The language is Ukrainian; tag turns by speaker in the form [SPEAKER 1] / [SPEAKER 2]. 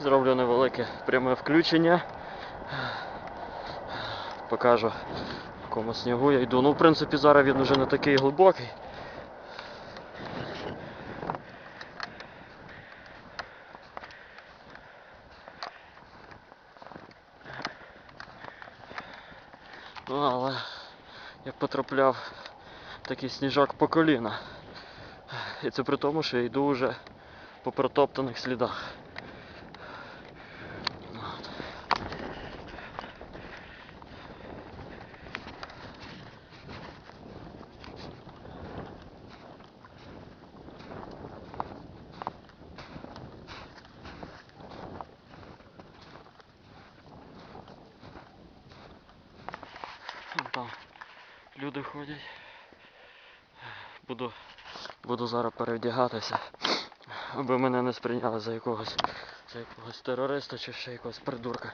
[SPEAKER 1] Зроблю невелике пряме включення. Покажу, в якому снігу я йду. Ну, в принципі, зараз він вже не такий глибокий. Ну, але я потрапляв в такий сніжок по коліна. І це при тому, що я йду вже по протоптаних слідах. Там люди ходять. Буду, буду зараз перевдягатися, аби мене не сприйняли за якогось, за якогось терориста чи ще якогось придурка.